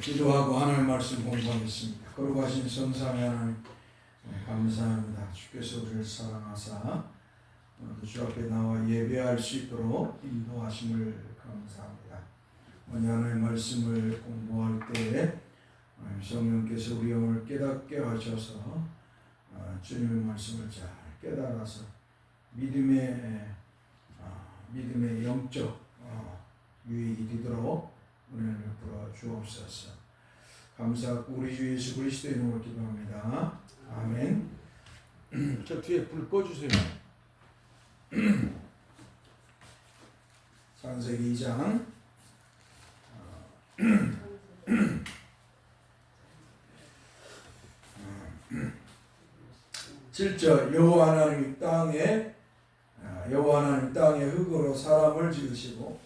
기도하고 하나님 말씀 공부하겠습니다. 거룩하신 성삼위 하나님 네, 감사합니다. 주께서 우리를 사랑하사 오늘도 주 앞에 나와 예배할 수 있도록 인도하심을 감사합니다. 오늘 하나님 말씀을 공부할 때에 하나님 성령께서 우리 영을 깨닫게 하셔서 어, 주님의 말씀을 잘 깨달아서 믿음의 어, 믿음의 영적 어, 유익이 되도록 은혜를 베풀어 주옵소서. 감사하고 우리 주 예수 그리스도의 이름으로 기도합니다. 아멘. 저 뒤에 불 꺼주세요. 창세기 2장 7절 여호와 하나님이 땅에 아, 여호와 하나님 땅에 흙으로 사람을 지으시고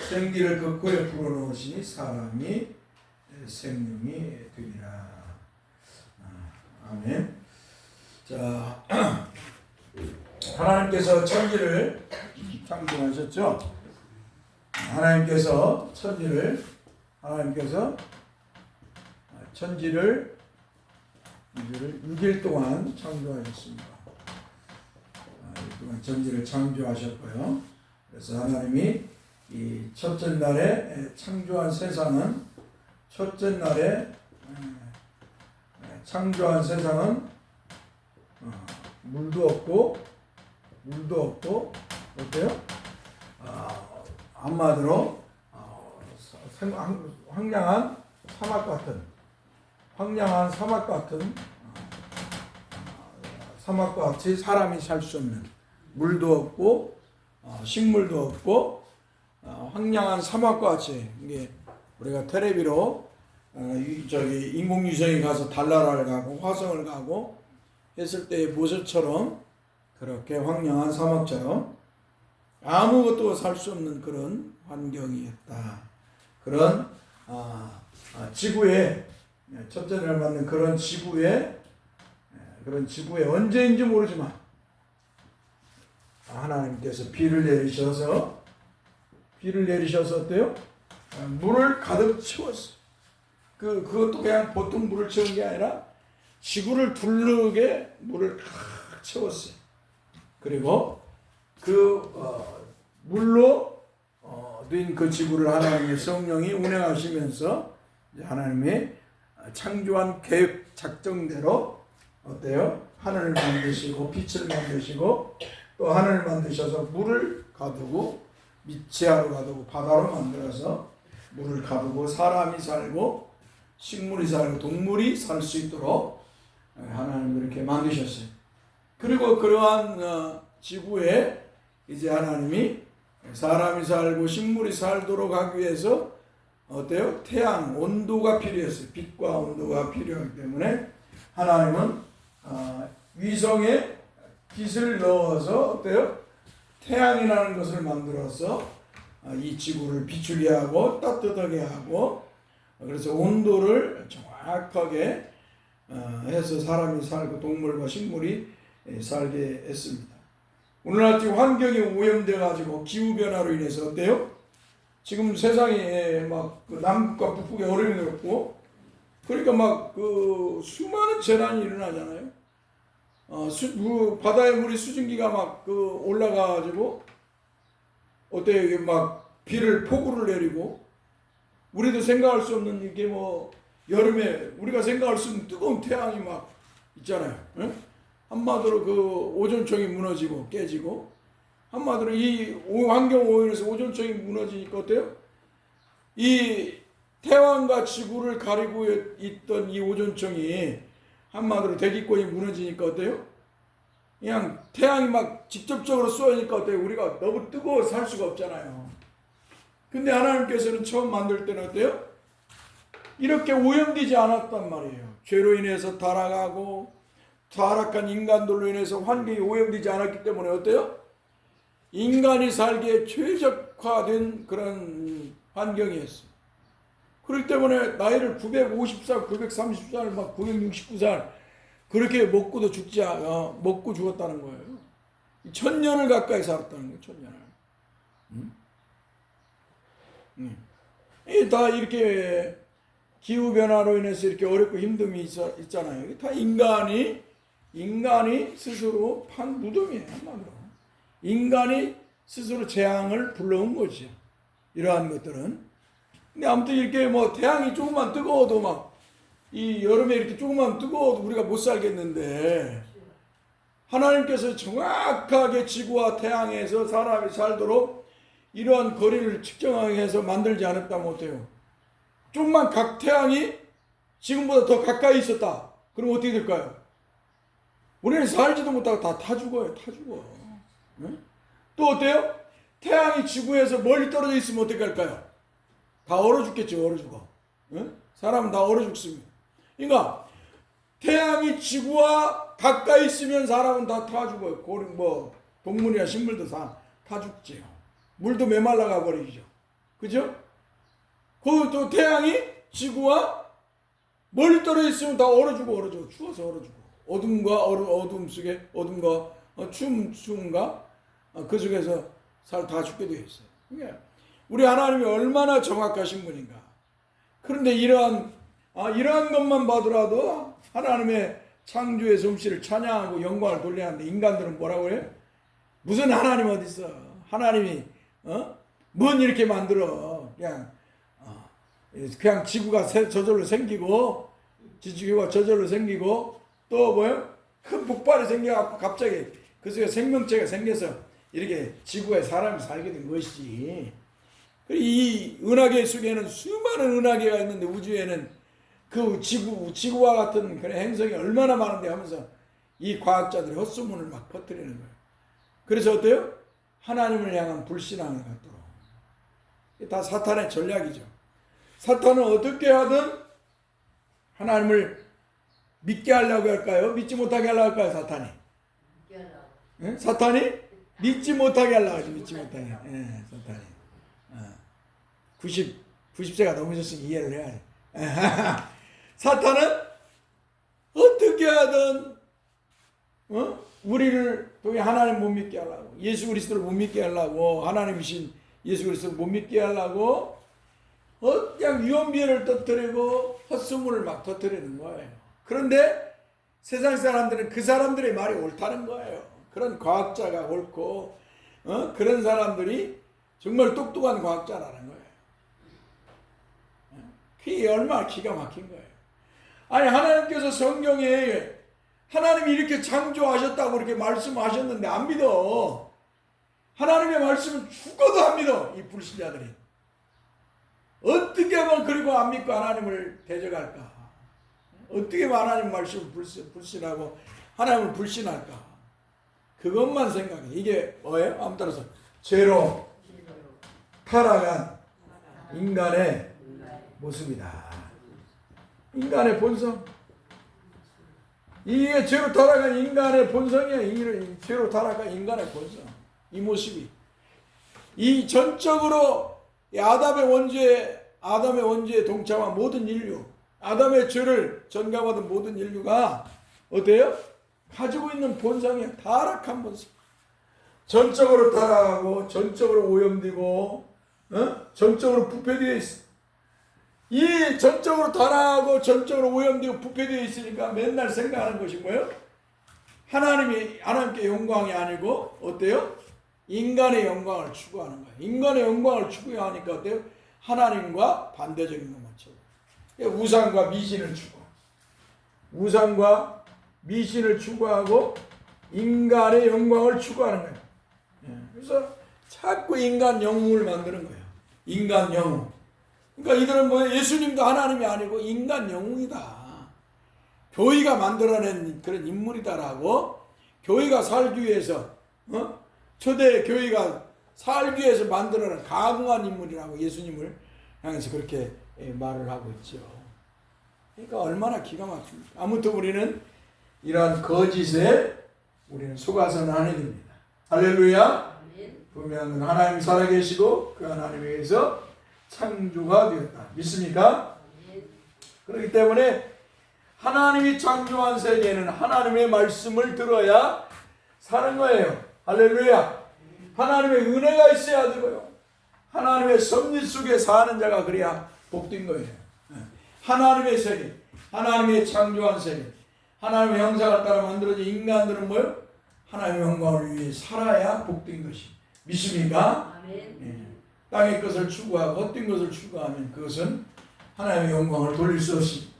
생기를 그 코에 불어넣으시니 사람이 생명이 되리라. 아, 아멘. 자, 하나님께서 천지를 창조하셨죠. 하나님께서 천지를 하나님께서 천지를 6일 동안 창조하셨습니다. 아, 6일 동안 천지를 창조하셨고요. 그래서 하나님이 이 첫째 날에 창조한 세상은 첫째 날에 창조한 세상은 어, 물도 없고 물도 없고 어때요? 아, 한마디로 어, 황량한 사막 같은 황량한 사막 같은 어, 어, 사막과 같이 사람이 살 수 없는 물도 없고 어, 식물도 없고 어, 황량한 사막과 같이 이게 우리가 텔레비로 어, 이- 저기 인공위성에 가서 달나라를 가고 화성을 가고 했을 때의 모습처럼 그렇게 황량한 사막처럼 아무것도 살 수 없는 그런 환경이었다. 그런 아, 아, 지구에 첫째 날 맞는 그런 지구에 예, 그런 지구에 언제인지 모르지만 하나님께서 비를 내리셔서 비를 내리셔서 어때요? 아, 물을 가득 채웠어. 그 그것도 그냥 보통 물을 채운 게 아니라 지구를 둘르게 물을 가득 채웠어요. 그리고 그 어, 물로 어, 된그 지구를 하나님의 성령이 운행하시면서 하나님의 창조한 계획 작정대로 어때요? 하늘을 만드시고 빛을 만드시고 또 하늘을 만드셔서 물을 가두고 미치하로 가두고 바다로 만들어서 물을 가두고 사람이 살고 식물이 살고 동물이 살 수 있도록 하나님 그렇게 만드셨어요. 그리고 그러한 어, 지구에 이제 하나님이 사람이 살고 식물이 살도록 하기 위해서 어때요? 태양 온도가 필요했어요. 빛과 온도가 필요하기 때문에 하나님은 어, 위성에 빛을 넣어서 어때요? 태양이라는 것을 만들어서 어, 이 지구를 비추게 하고 따뜻하게 하고 그래서 온도를 정확하게 어, 해서 사람이 살고 동물과 식물이 예, 살게 했습니다. 오늘날 지금 환경이 오염돼 가지고 기후 변화로 인해서 어때요? 지금 세상에 막 그 남극과 북극에 얼음이 늘었고 그러니까 막 그 수많은 재난이 일어나잖아요. 어, 수, 그 바다의 물이 수증기가 막 그 올라가가지고 어때요? 이게 막 비를 폭우를 내리고 우리도 생각할 수 없는 이게 뭐 여름에 우리가 생각할 수 없는 뜨거운 태양이 막 있잖아요. 응? 한마디로 그 오존층이 무너지고 깨지고 한마디로 이 오- 환경 오염에서 오존층이 무너지니까 어때요? 이 태양과 지구를 가리고 있던 이 오존층이 한마디로 대기권이 무너지니까 어때요? 그냥 태양이 막 직접적으로 쏘니까 어때요? 우리가 너무 뜨거워 살 수가 없잖아요. 근데 하나님께서는 처음 만들 때는 어때요? 이렇게 오염되지 않았단 말이에요. 죄로 인해서 타락하고 타락한 인간들로 인해서 환경이 오염되지 않았기 때문에 어때요? 인간이 살기에 최적화된 그런 환경이었어요. 그렇기 때문에 나이를 950살, 930살, 막 969살 그렇게 먹고도 죽지 않, 어, 먹고 죽었다는 거예요. 천 년을 가까이 살았다는 거예요. 천 년을. 음? 음. 이다 이렇게 기후 변화로 인해서 이렇게 어렵고 힘듦이 있어, 있잖아요. 다 인간이 인간이 스스로 판 무덤이에요 한마디로. 인간이 스스로 재앙을 불러온 거죠. 이러한 것들은. 근데 아무튼 이렇게 뭐 태양이 조금만 뜨거워도 막 이 여름에 이렇게 조금만 뜨거워도 우리가 못 살겠는데 하나님께서 정확하게 지구와 태양에서 사람이 살도록 이러한 거리를 측정하게 해서 만들지 않았다면 어때요? 좀만 각 태양이 지금보다 더 가까이 있었다. 그럼 어떻게 될까요? 우리는 살지도 못하고 다 타 죽어요. 타 죽어. 응? 또 어때요? 태양이 지구에서 멀리 떨어져 있으면 어떻게 할까요? 다 얼어 죽겠죠. 얼어 죽어. 응? 사람은 다 얼어 죽습니다. 그러니까 태양이 지구와 가까이 있으면 사람은 다 타 죽어요. 고리 뭐 동물이나 식물도 다 타 죽지요. 물도 메말라 가 버리죠. 그죠? 그또 태양이 지구와 멀리 떨어져 있으면 다 얼어 죽어 얼어 죽어 추워서 얼어 죽어. 어둠과 얼음, 어둠 속에 어둠과 어, 추움 추움과 어, 그 속에서 살 다 죽게 되어 있어요. 그러니까 우리 하나님이 얼마나 정확하신 분인가. 그런데 이러한 아, 이러한 것만 봐더라도 하나님의 창조의 솜씨를 찬양하고 영광을 돌려야 하는데 인간들은 뭐라고 해요? 무슨 하나님 어디 있어? 하나님이 어? 뭔 이렇게 만들어? 그냥 어, 그냥 지구가 세- 저절로 생기고 지구가 저절로 생기고 또 뭐요? 큰 폭발이 생겨갖고 갑자기 그 속에 생명체가 생겨서 이렇게 지구에 사람이 살게 된 것이지. 이 은하계 속에는 수많은 은하계가 있는데 우주에는 그 지구 지구와 같은 그런 행성이 얼마나 많은데 하면서 이 과학자들이 헛소문을 막 퍼뜨리는 거예요. 그래서 어때요? 하나님을 향한 불신앙을 갖도록. 이게 다 사탄의 전략이죠. 사탄은 어떻게 하든 하나님을 믿게 하려고 할까요? 믿지 못하게 하려고 할까요? 사탄이? 예? 사탄이 믿지 못하게 하려고 하죠. 믿지 못하게. 예, 사탄이. 어. 90, 90세가 넘으셨으니 이해를 해야 돼. 사탄은 어떻게 하든 어? 우리를 통해 하나님 못 믿게 하려고 예수 그리스도를 못 믿게 하려고 하나님이신 예수 그리스도를 못 믿게 하려고 어, 그냥 유언비어를 터뜨리고 헛소문을 막 터뜨리는 거예요. 그런데 세상 사람들은 그 사람들의 말이 옳다는 거예요. 그런 과학자가 옳고 어? 그런 사람들이 정말 똑똑한 과학자라는 거예요. 그게 얼마나 기가 막힌 거예요. 아니 하나님께서 성경에 하나님이 이렇게 창조하셨다고 이렇게 말씀하셨는데 안 믿어. 하나님의 말씀은 죽어도 안 믿어. 이 불신자들이. 어떻게 하면 그리고 안 믿고 하나님을 대적할까? 어떻게 하나님 말씀을 불신, 불신하고 하나님을 불신할까? 그것만 생각해. 이게 뭐예요? 아무 따라서 죄로 타락한 인간의 모습이다. 인간의 본성. 이게 죄로 타락한 인간의 본성이야. 이 죄로 타락한 인간의 본성. 이 모습이. 이 전적으로 이 아담의 원죄, 아담의 원죄에 동참한 모든 인류, 아담의 죄를 전가받은 모든 인류가 어때요? 가지고 있는 본성이야. 타락한 본성. 전적으로 타락하고, 전적으로 오염되고, 어? 전적으로 부패되어 있어. 이 전적으로 타락하고 전적으로 오염되고 부패되어 있으니까 맨날 생각하는 것이 뭐예요? 하나님이 하나님께 영광이 아니고 어때요? 인간의 영광을 추구하는 거예요. 인간의 영광을 추구하니까 어때요? 하나님과 반대적인 것만 추구. 우상과 미신을 추구. 우상과 미신을 추구하고 인간의 영광을 추구하는 거예요. 예, 그래서 자꾸 인간 영웅을 만드는 거예요. 인간 영웅. 그러니까 이들은 뭐 예수님도 하나님이 아니고 인간 영웅이다. 교회가 만들어낸 그런 인물이다라고 교회가 살기 위해서 어? 초대 교회가 살기 위해서 만들어낸 가공한 인물이라고 예수님을 향해서 그렇게 예, 말을 하고 있죠. 그러니까 얼마나 기가 막힙니까? 아무튼 우리는 이러한 거짓에 우리는 속아서는 아니 됩니다. 할렐루야. 분명은 하나님 살아계시고 그 하나님에 의해서 창조가 되었다. 믿습니까? 그렇기 때문에 하나님이 창조한 세계는 하나님의 말씀을 들어야 사는 거예요. 할렐루야. 하나님의 은혜가 있어야 되고요. 하나님의 섭리 속에 사는 자가 그래야 복된 거예요. 하나님의 세계, 하나님의 창조한 세계, 하나님의 형상을 따라 만들어진 인간들은 뭐요? 하나님의 영광을 위해 살아야 복된 것이 믿습니까? 아멘. 예. 땅의 것을 추구하고 헛된 것을 추구하면 그것은 하나님의 영광을 돌릴 수 없습니다.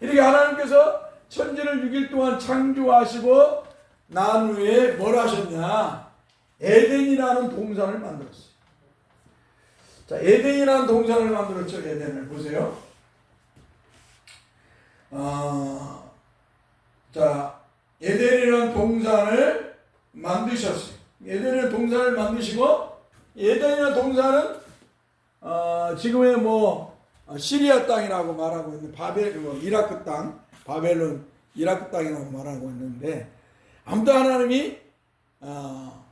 이렇게 하나님께서 천지를 6일 동안 창조하시고 난 후에 뭘 하셨냐? 에덴이라는 동산을 만들었어요. 자, 에덴이라는 동산을 만들었죠. 에덴을 보세요. 어, 자, 에덴이라는 동산을 만드셨어요. 에덴이라는 동산을 만드시고 에덴이라는 동산은 어, 지금의 뭐 어, 시리아 땅이라고 말하고 있는 바벨 뭐 이라크 땅, 바벨론 이라크 땅이라고 말하고 있는데 아무튼 하나님이 어,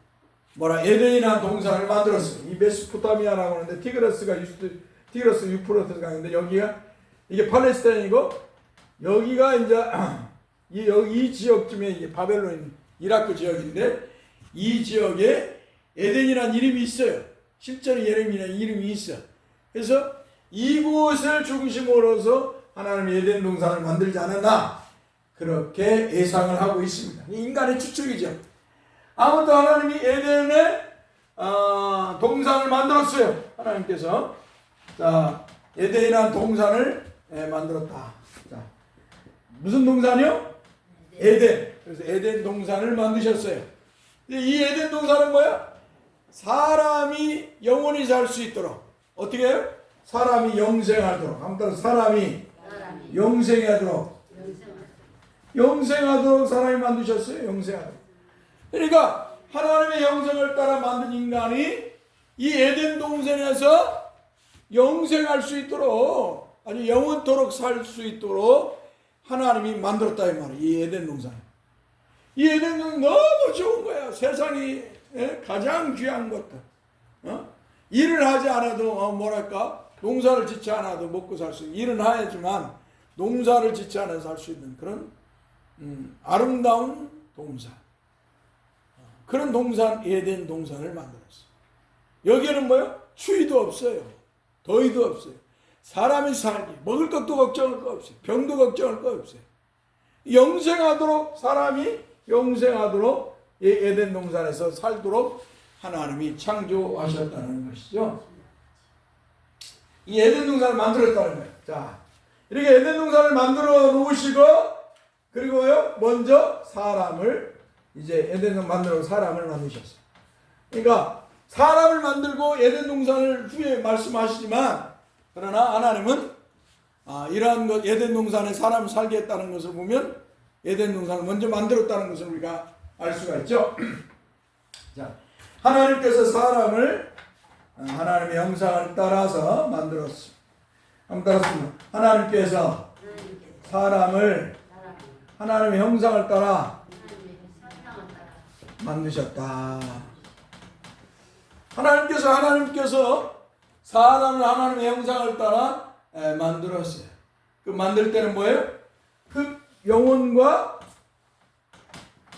뭐라 에덴이라는 동산을 만들었어요. 이 메소포타미아라고 하는데 티그러스가 유스 티그러스 유프로트가 있는데 여기가 이게 팔레스타인이고 여기가 이제 이 여기 이 지역쯤에 이게 바벨론 이라크 지역인데 이 지역에 에덴이라는 이름이 있어요. 실제로 예레미야는 이름이 있어. 그래서 이곳을 중심으로서 하나님이 에덴 동산을 만들지 않았나 그렇게 예상을 하고 있습니다. 인간의 추측이죠. 아무튼 하나님이 에덴에 어, 동산을 만들었어요. 하나님께서 자 에덴이라는 동산을 예, 만들었다. 자 무슨 동산이요? 에덴. 그래서 에덴 동산을 만드셨어요. 이 에덴 동산은 뭐야? 사람이 영원히 살 수 있도록 어떻게 해요? 사람이 영생하도록 아무튼 사람이 영생하도록 영생하도록 사람이 만드셨어요. 영생하도록. 그러니까 하나님의 영생을 따라 만든 인간이 이 에덴 동산에서 영생할 수 있도록 아주 영원토록 살 수 있도록 하나님이 만들었다 이 말이에요. 이 에덴 동산. 이 에덴 동산 너무 좋은 거야. 세상이 예? 가장 귀한 것들. 어? 일을 하지 않아도 어, 뭐랄까 농사를 짓지 않아도 먹고 살 수 있는 일은 해야지만 농사를 짓지 않아도 살 수 있는 그런 음, 아름다운 동산. 어, 그런 동산 에덴 동산을 만들었어. 여기에는 뭐요? 추위도 없어요. 더위도 없어요. 사람이 살기 먹을 것도 걱정할 거 없어요. 병도 걱정할 거 없어요. 영생하도록 사람이 영생하도록 이 에덴 동산에서 살도록 하나님이 창조하셨다는 것이죠. 이 에덴 동산을 만들었다는 거예요. 자, 이렇게 에덴 동산을 만들어 놓으시고 그리고요 먼저 사람을 이제 에덴 동산 만들어 사람을 만드셨어요. 그러니까 사람을 만들고 에덴 동산을 후에 말씀하시지만 그러나 하나님은 아, 이러한 것 에덴 동산에 사람 살게 했다는 것을 보면 에덴 동산을 먼저 만들었다는 것을 우리가 알 수가 있죠. 자, 하나님께서 사람을 아, 하나님의 형상을 따라서 만들었습니다. 하나님께서 사람을 하나님의 형상을 따라 만드셨다. 하나님께서 하나님께서 사람을 하나님의 형상을 따라 에, 만들었어요. 그 만들 때는 뭐예요? 흙 영혼과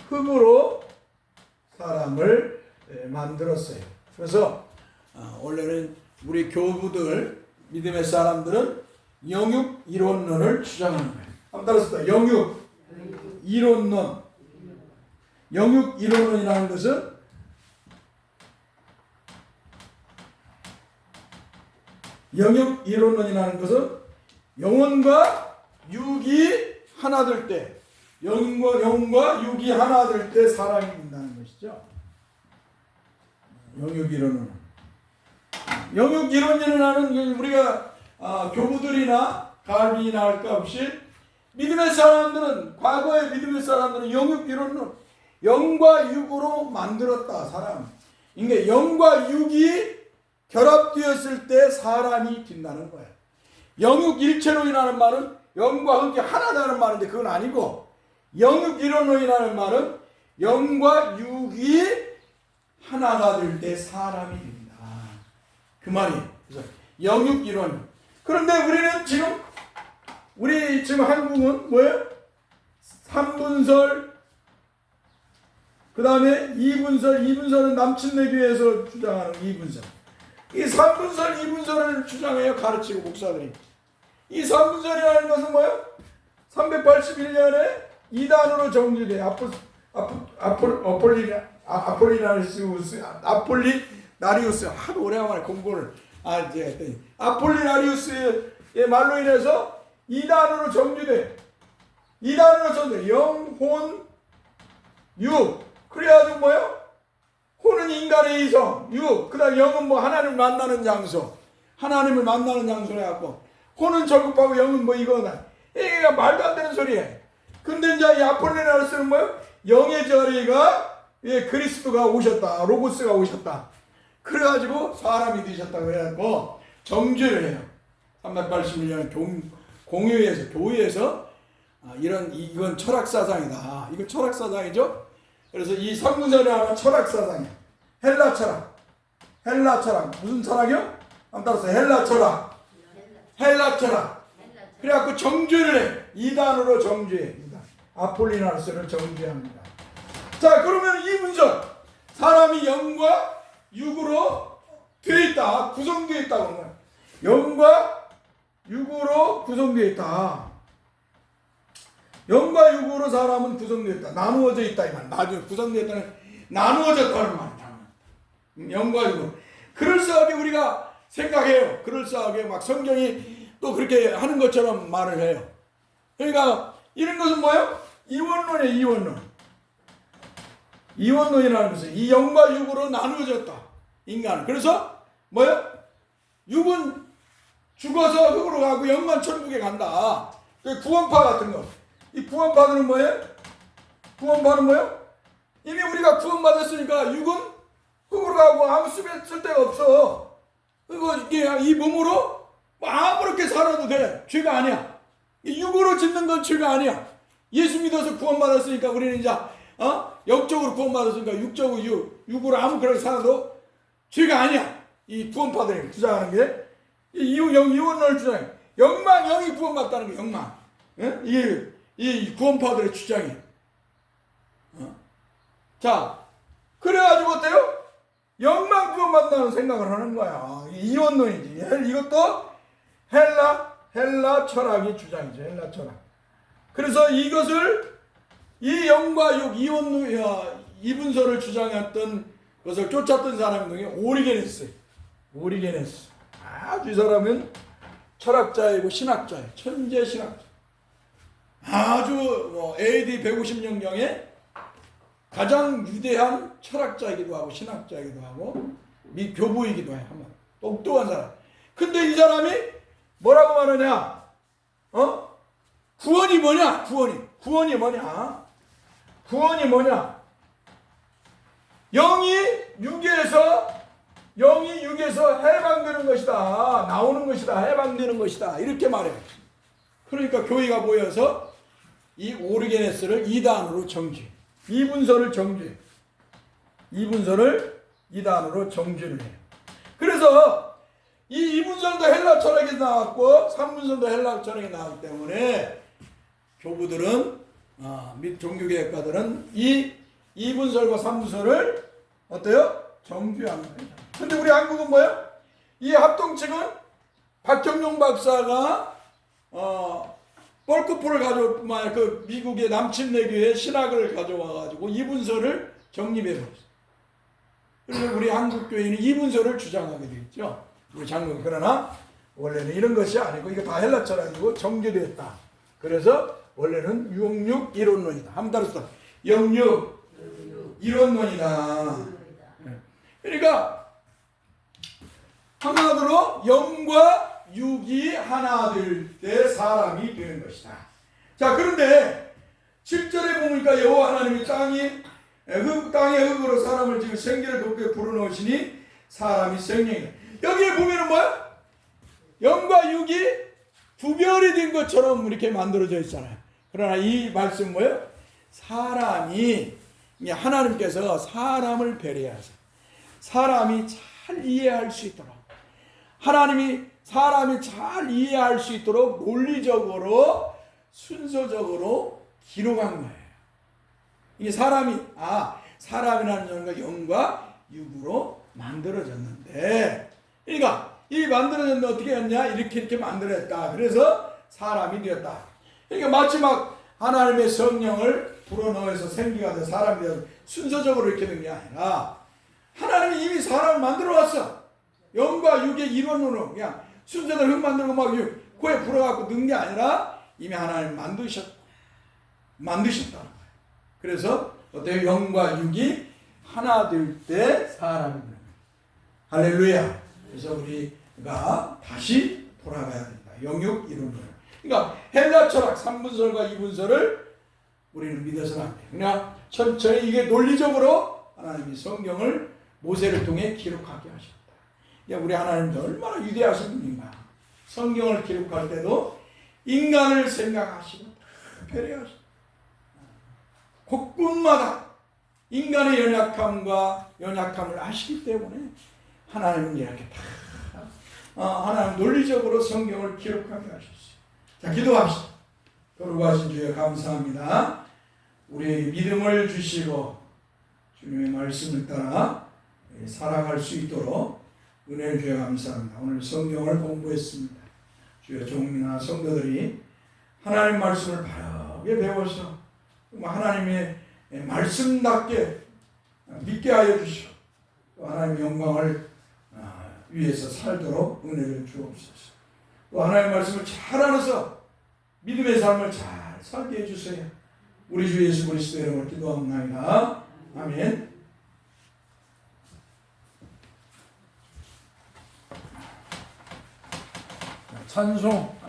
흙으로 사람을 에, 만들었어요. 그래서 어, 원래는 우리 교부들 믿음의 사람들은 영육 이론론을 주장하는 거예요. 한번 따라서 영육 이론론. 영육 이론론이라는 것은 영육 이론론이라는 것은 영혼과 육이 하나 될 때, 영과 영과 육이 하나 될 때 사람이 된다는 것이죠. 영육 이론론. 영육 이론이라는 우리가 아, 교부들이나 갈비나 할것 없이 믿음의 사람들은 과거의 믿음의 사람들은 영육 이론론 영과 육으로 만들었다 사람. 이게 영과 육이 결합되었을 때 사람이 된다는 거예요. 영육 일체론이라는 말은 영과 흙이 하나다는 말인데 그건 아니고 영육 이론론이라는 말은 영과 육이 하나가 될 때 사람이 된다. 그 말이에요. 그래서 영육 이론. 그런데 우리는 지금 우리 지금 한국은 뭐예요? 3분설 그 다음에 2분설, 2분설은 남친내교에서 주장하는 2분설. 이 3분설, 2분설을 주장해요. 가르치고 목사들이. 이 3분절이라는 것은 뭐예요? 381년에 이단으로 정지돼 아포 아포 아폴 어폴리 아, 아폴리나리우스 아폴리 나리우스. 하도 오래간만에 공부를 아 이제 했더니. 아폴리나리우스의 말로 인해서 이단으로 정지돼. 이단으로 정지돼. 영혼 유. 그래가지고 뭐요? 혼은 인간의 이성 유. 그 다음 영은 뭐 하나님을 만나는 장소. 하나님을 만나는 장소로 해갖고. 혼은 절급하고 영은 뭐 이거다. 이게 말도 안 되는 소리예요 근데 이제 이 아폴리나르스는 뭐요? 영의 자리가 예, 그리스도가 오셨다 로고스가 오셨다 그래가지고 사람이 되셨다 그래갖고 정죄를 해요 381년 공유에서 교회에서 아, 이런 이건 철학 사상이다. 이거 철학 사상이죠. 그래서 이 성문선이 하나 철학 사상이야. 헬라 철학. 헬라 철학 무슨 철학이요? 한번 따라서 헬라 철학. 헬라 철학. 그래갖고 정죄를 해. 이단으로 정죄해. 이단. 아폴리나르스를 정죄합니다. 자 그러면 이 문선 사람이 영과 육으로 되어 있다. 구성되어 있다고 하는. 영과 육으로 구성되어 있다. 영과 육으로 사람은 구성되어 있다. 나누어져 있다. 이 말. 나중에 구성되어 있다는 나누어졌다는 말이다. 음, 영과 육으로. 그럴싸하게 우리가 생각해요. 그럴싸하게 막 성경이 또 그렇게 하는 것처럼 말을 해요. 그러니까 이런 것은 뭐예요? 이원론이에요. 이원론. 이원론이라는 것은 이 영과 육으로 나누어졌다. 인간은. 그래서 뭐예요? 육은 죽어서 흙으로 가고 영만 천국에 간다. 그 구원파 같은 거. 이 구원파는 뭐예요? 구원파는 뭐예요? 이미 우리가 구원받았으니까 육은 흙으로 가고 아무 수별 쓸 데가 없어. 이게 이 몸으로 뭐 아무렇게 살아도 돼. 죄가 아니야. 이 육으로 짓는 건 죄가 아니야. 예수 믿어서 구원받았으니까 우리는 이제 어? 영적으로 구원받았으니까 육적으로 육, 육으로 아무렇게 살아도 죄가 아니야. 이 구원파들이 주장하는 게이 영, 이원론을 주장해. 영만 영이 구원받다는 거 영만. 예? 이, 이 구원파들의 주장이. 어? 자, 그래가지고 어때요? 영만 구원받는다는 생각을 하는 거야. 이 이원론이지. 헬- 이것도 헬라, 헬라 철학의 주장이죠. 헬라 철학. 그래서 이것을 이 영과 육, 이원론, 야, 이분서를 주장했던 것을 쫓았던 사람 중에 오리게네스. 오리게네스. 아주 이 사람은 철학자이고 신학자예요. 천재 신학자. 아주 뭐 AD 150년경에 가장 위대한 철학자이기도 하고 신학자이기도 하고 미 교부이기도 해요. 한번 똑똑한 사람. 근데 이 사람이 뭐라고 말하냐? 어? 구원이 뭐냐? 구원이. 구원이 뭐냐? 구원이 뭐냐? 영이 육에서 영이 육에서 해방되는 것이다. 나오는 것이다. 해방되는 것이다. 이렇게 말해요. 그러니까 교회가 모여서 이 오르게네스를 이단으로 정죄. 이분서를 정죄. 이분서를 이단으로 정죄를 해요. 그래서 이 이분서도 헬라 철학이 나왔고 삼분서도 헬라 철학이 나왔기 때문에 교부들은 아, 및 종교개혁가들은 이 이분설과 삼분설을 어때요? 정죄하는 거예요. 근데 우리 한국은 뭐예요? 이 합동측은 박경용 박사가 어 뻘크포를 가져올 그 미국의 남침내교의 신학을 가져와 가지고 이분서를 정립해 버렸어요. 그래서 우리 한국 교회는 이분서를 주장하게 되겠죠. 우리 장로님 그러나 원래는 이런 것이 아니고 이거 다 헬라 철학이고 정제되었다. 그래서 원래는 영육 이론론이다. 한번 따라서 영육 이론론이다. 그러니까 한마디로 영과 육이 하나 될 때 사람이 되는 것이다. 자 그런데 7절에 보니까 여호와 하나님이 땅이 흙 땅의 흙으로 사람을 지금 생기를 돋게 불어넣으시니 사람이 생명이다. 여기에 보면은 뭐야? 영과 육이 구별이 된 것처럼 이렇게 만들어져 있잖아요. 그러나 이 말씀 뭐예요? 사람이 하나님께서 사람을 배려하셔. 사람이 잘 이해할 수 있도록 하나님이 사람이 잘 이해할 수 있도록 논리적으로 순서적으로 기록한 거예요. 이게 사람이 아 사람이라는 존재가 영과 육으로 만들어졌는데 그러니까 이 만들어졌는데 어떻게 했냐? 이렇게 이렇게 만들었다. 그래서 사람이 되었다. 그러니까 마지막 하나님의 성령을 불어넣어서 생기가 돼 사람이 되어 순서적으로 이렇게 된 게 아니라 하나님이 이미 사람을 만들어 왔어. 영과 육의 일원으로 그냥 순서대로 흙 만들고 막 육, 코에 불어갖고 넣은 게 아니라 이미 하나님 만드셨 만드셨다는 거예요. 그래서 어때요? 영과 육이 하나 될 때 사람이 되는 거예요. 할렐루야. 그래서 우리가 다시 돌아가야 된다. 영육 이론을. 그러니까 헬라 철학 3분설과 2분설을 우리는 믿어서는 안 돼요. 그냥 천천히 이게 논리적으로 하나님이 성경을 모세를 통해 기록하게 하셨다. 그러니까 우리 하나님도 얼마나 위대하신 분인가. 성경을 기록할 때도 인간을 생각하시고 배려하시고 곳곳마다 인간의 연약함과 연약함을 아시기 때문에 하나님은 이렇게 다 어, 하나님 논리적으로 성경을 기록하게 하셨어요. 자, 기도합시다. 거룩하신 주여 감사합니다. 우리에게 믿음을 주시고 주님의 말씀을 따라 살아갈 수 있도록 은혜를 주여 감사합니다. 오늘 성경을 공부했습니다. 주여 종이나 성도들이 하나님 말씀을 바르게 배워서 하나님의 말씀답게 믿게 하여 주시고 또 하나님의 영광을 아, 위해서 살도록 은혜를 주옵소서. 또 하나님의 말씀을 잘 알아서 믿음의 삶을 잘 살게 해주세요. 우리 주 예수 그리스도의 이름으로 기도합니다. 아멘. 찬송